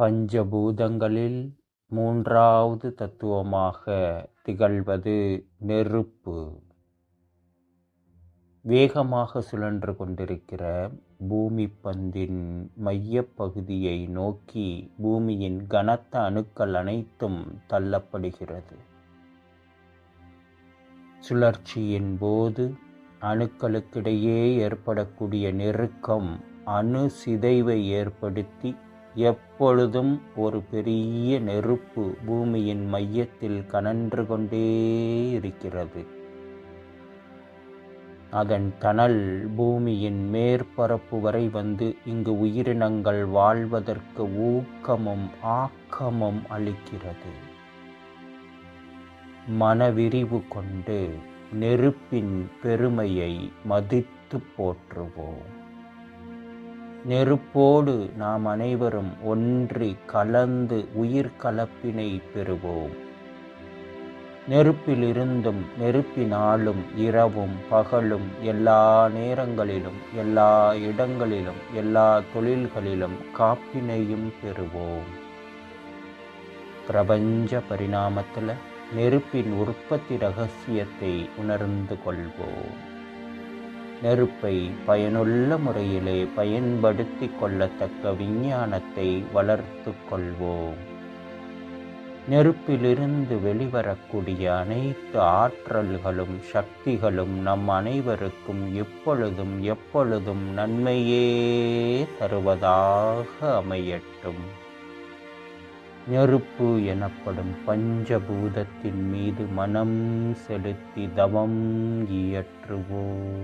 பஞ்சபூதங்களில் மூன்றாவது தத்துவமாக திகழ்வது நெருப்பு. வேகமாக சுழன்று கொண்டிருக்கிற பூமி பந்தின் மையப்பகுதியை நோக்கி பூமியின் கனத்த அணுக்கள் அனைத்தும் தள்ளப்படுகிறது. சுழற்சியின் போது அணுக்களுக்கிடையே ஏற்படக்கூடிய நெருக்கம் அணு சிதைவை ஏற்படுத்தி எப்பொழுதும் ஒரு பெரிய நெருப்பு பூமியின் மையத்தில் கனன்று கொண்டே இருக்கிறது. அதன் தணல் பூமியின் மேற்பரப்பு வரை வந்து இங்கு உயிரினங்கள் வாழ்வதற்கு ஊக்கமும் ஆக்கமும் அளிக்கிறது. மனவிரிவு கொண்டு நெருப்பின் பெருமையை மதித்து போற்றுவோம். நெருப்போடு நாம் அனைவரும் ஒன்றி கலந்து உயிர் கலப்பினை பெறுவோம். நெருப்பிலிருந்தும் நெருப்பினாலும் இரவும் பகலும் எல்லா நேரங்களிலும் எல்லா இடங்களிலும் எல்லா தொழில்களிலும் காப்பினையும் பெறுவோம். பிரபஞ்ச பரிணாமத்தில் நெருப்பின் உற்பத்தி ரகசியத்தை உணர்ந்து கொள்வோம். நெருப்பை பயனுள்ள முறையிலே பயன்படுத்தி கொள்ளத்தக்க விஞ்ஞானத்தை வளர்த்து கொள்வோம். நெருப்பிலிருந்து வெளிவரக்கூடிய அனைத்து ஆற்றல்களும் சக்திகளும் நம் அனைவருக்கும் எப்பொழுதும் எப்பொழுதும் நன்மையே தருவதாக அமையட்டும். நெருப்பு எனப்படும் பஞ்சபூதத்தின் மீது மனம் செலுத்தி தவம் இயற்றுவோம்.